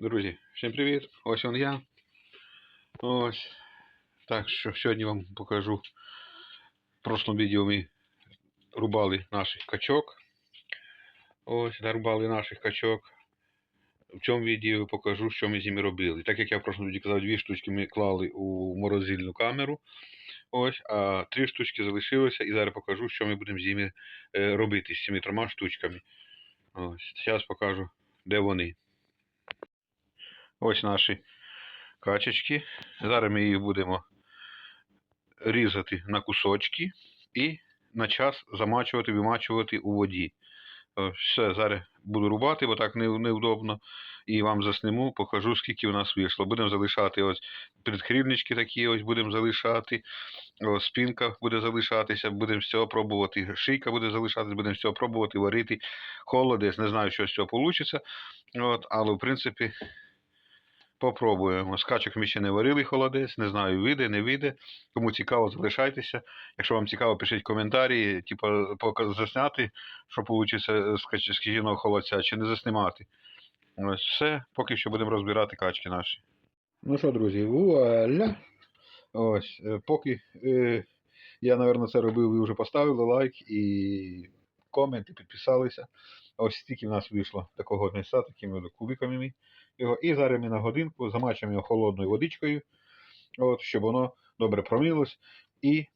Друзі, всім привіт! Ось он я. Ось. Так що сьогодні вам покажу. В прошлому відео ми рубали наших качок. Ось, нарубали наших качок. В цьому відео покажу, що ми з ними робили. Так як я в прошлому відео казав, дві штучки ми клали у морозильну камеру. Ось, а три штучки залишилося. І зараз покажу, що ми будемо з ними е, робити з цими трьома штучками. Ось, зараз покажу, де вони. Ось наші качечки. Зараз ми їх будемо різати на кусочки і на час замачувати, вимачувати у воді. Все, зараз буду рубати, бо так невдобно. І вам засниму, покажу, скільки у нас вийшло. Будемо залишати ось предхрівнички такі, ось будемо залишати. Ось, спинка буде залишатися, будемо з цього пробувати. Шийка буде залишатися, будемо з цього пробувати варити холодець. Не знаю, що з цього вийде. От, але в принципі Попробуємо. З качок ми ще не варили холодець, не знаю, вийде, не вийде. Кому цікаво, залишайтеся. Якщо вам цікаво, пишіть коментарі, типу, засняти, що вийде з кач- качиного холодця, чи не заснімати. Ось все, поки що будемо розбирати качки наші. Ну що, друзі, вуаля. Ось, е, поки е, я, мабуть, це робив, ви вже поставили лайк і комент, і підписалися. Ось стільки в нас вийшло такого місця, такими кубиками ми його. І зараз на годинку замачуємо його холодною водичкою, от, щоб воно добре промилось і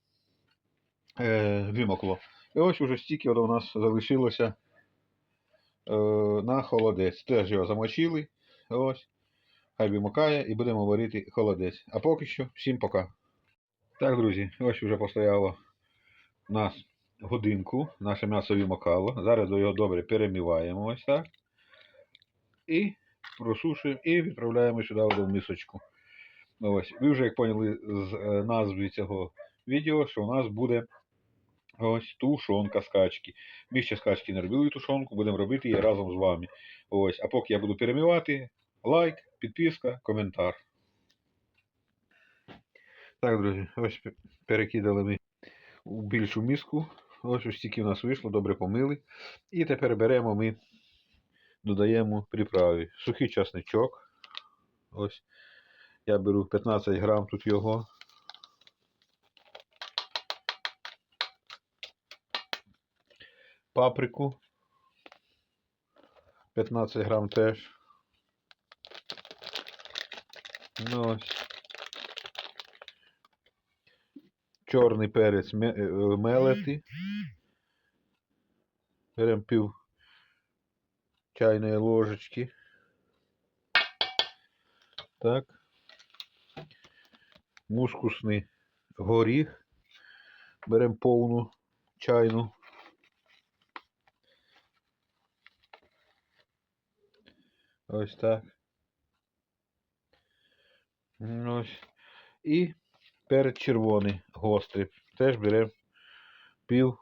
е, вимокло. І ось уже стільки от у нас залишилося е, на холодець. Теж його замочили. Ось. Хай вимокає і будемо варити холодець. А поки що, всім пока. Так, друзі, ось вже постояло нас годинку. Наше м'ясо вимокало. Зараз його добре перемиваємо ось так. І просушуємо і відправляємо сюди в мисочку. Ну, Ось. Ви вже як поняли з е, назви цього відео, що у нас буде ось тушонка з качки. Ми ще з качки не робили тушонку, будемо робити її разом з вами. Ось. А поки я буду перемивати, лайк, підписка, коментар. Так, друзі, ось перекидали ми у більшу миску. Ось ось стільки в нас вийшло, добре помили. І тепер беремо ми, додаємо приправи. Сухий часничок. Ось. Я беру 15 грам тут його. Паприку. 15 грам теж. Ну ось. Чорний перець е, мелети. Беремо пів чайної ложечки. Так. Мускусний горіх. Беремо повну чайну. Ось так. Ось. І перець червоний гострий. Теж беремо пів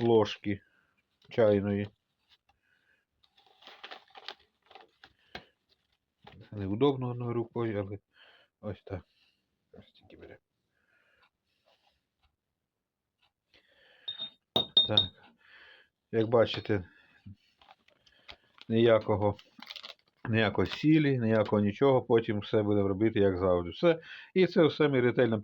ложки чайної. Неудобно одною рукою, але ось так. Ось тільки бере. Так. Як бачите, ніякого, ніякої сілі, ніякого нічого, потім все будемо робити, як завжди. Все. І це все ми ретельно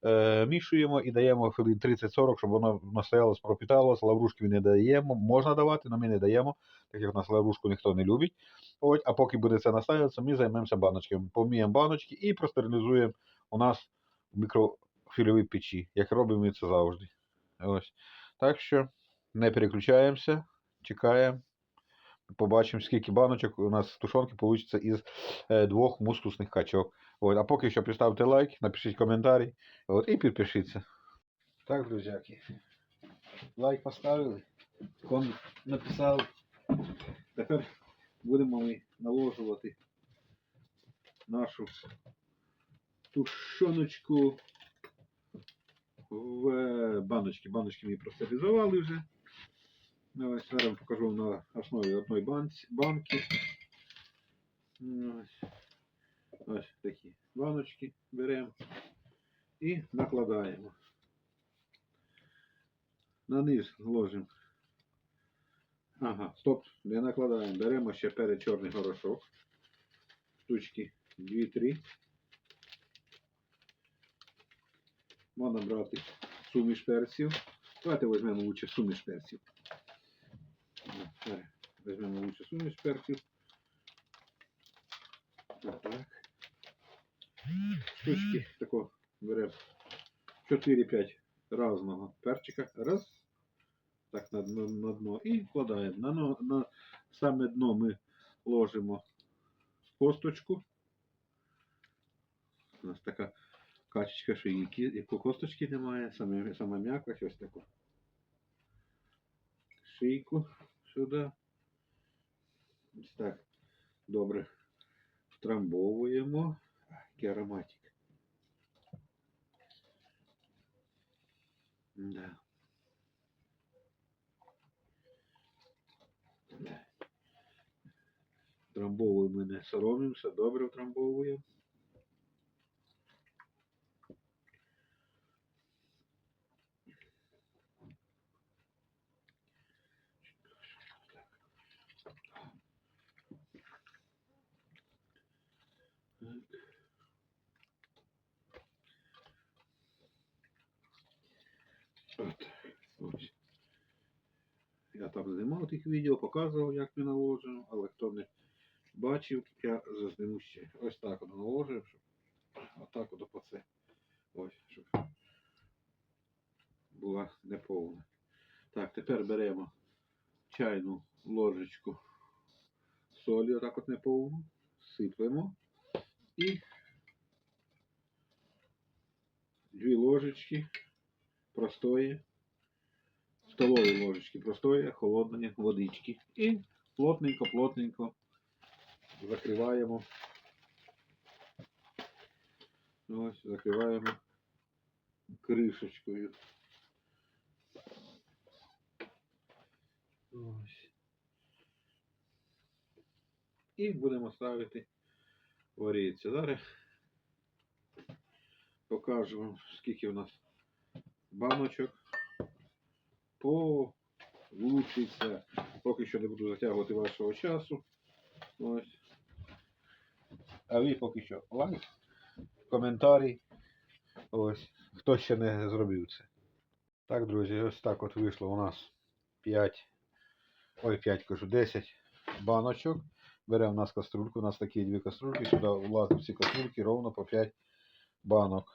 перемішуємо і даємо хвилин 30-40, щоб воно настоялось, пропіталось. Лаврушки не даємо, можна давати, але ми не даємо, так як у нас лаврушку ніхто не любить. От, а поки буде це настоятися, ми займемося баночками. Поміємо баночки і простерилізуємо у нас в мікрофільовій печі, як робимо ми це завжди. Ось. Так що не переключаємося, чекаємо. Побачимо, скільки баночок у нас тушонки вийде із е, двох мускусних качок. От. А поки що поставте лайк, напишіть коментарі от, і підпишіться. Так, друзяки. Лайк поставили, ком написав. Тепер будемо ми наложувати нашу тушоночку в баночки. Баночки ми простерилізували вже. Ну, Ось зараз покажу на основі одної банки. Ось. Ось такі баночки беремо і накладаємо. На низ ложимо Ага, стоп, не накладаємо. Беремо ще перед чорний горошок. Штучки 2-3. Можна брати суміш перців. Давайте візьмемо лучше суміш перців. Візьмемо лучше суміш перців. Отак. Штучки тако беремо 4-5 разного перчика. Раз. Так, на дно, на дно. І вкладаємо. На, но- на саме дно ми ложимо косточку. У нас така качечка шийки, яку косточки немає, саме, саме м'якоть, ось таку. Шийку сюди. Ось так. Добре. Втрамбовуємо. Який ароматик. Да. Втрамбовуємо, не соромимося, добре втрамбовуємо. От, ось. Я там знімав тих відео, показував, як ми наложимо, але хто не бачив, я зазніму ще. Ось так от наложив, щоб отак от по це. Ось, щоб була неповна. Так, тепер беремо чайну ложечку солі, отак от неповну, сиплемо і дві ложечки простої, столові ложечки простої холодної водички. І плотненько-плотненько закриваємо. Ось, закриваємо кришечкою. Ось. І будемо ставити варитися. Зараз покажу вам, скільки у нас баночок получиться. Поки що не буду затягувати вашого часу. Ось. А ви поки що лайк, коментарі. Ось. Хто ще не зробив це. Так, друзі, ось так от вийшло у нас 5, ой, 5 кажу, 10 баночок. Беремо у нас каструльку, у нас такі дві каструльки, сюди влазить всі каструльки ровно по 5 банок.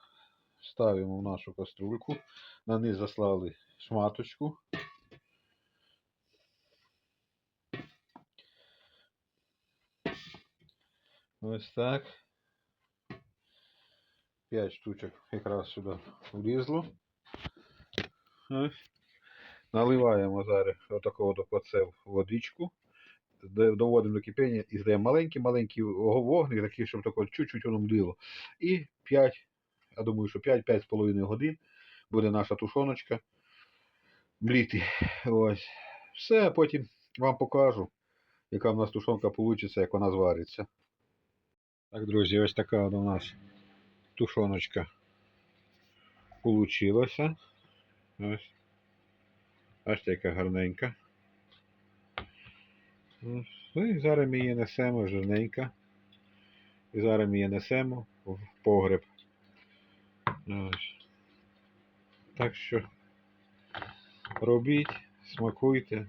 Ставимо в нашу каструльку. На низ заслали шматочку. Ось так. 5 штучок якраз сюди влізло. Ось. Наливаємо зараз отакого до поцел водичку. Доводимо до кипіння і здаємо маленький-маленький вогник, такий, щоб тако чуть-чуть воно мліло. І 5, я думаю, що 5-5,5 годин буде наша тушоночка мліти. Ось. Все, потім вам покажу, яка в нас тушонка вийде, як вона звариться. Так, друзі, ось така от у нас тушоночка получилася. Ось. Ось яка гарненька. Ну і зараз ми її несемо жирненька. І зараз ми її несемо в погреб. Так що робіть, смакуйте.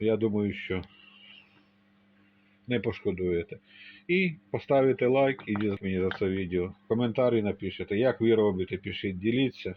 Я думаю, що не пошкодуєте. І поставите лайк і мені за це відео. Коментарі напишете, як ви робите, пишіть, діліться.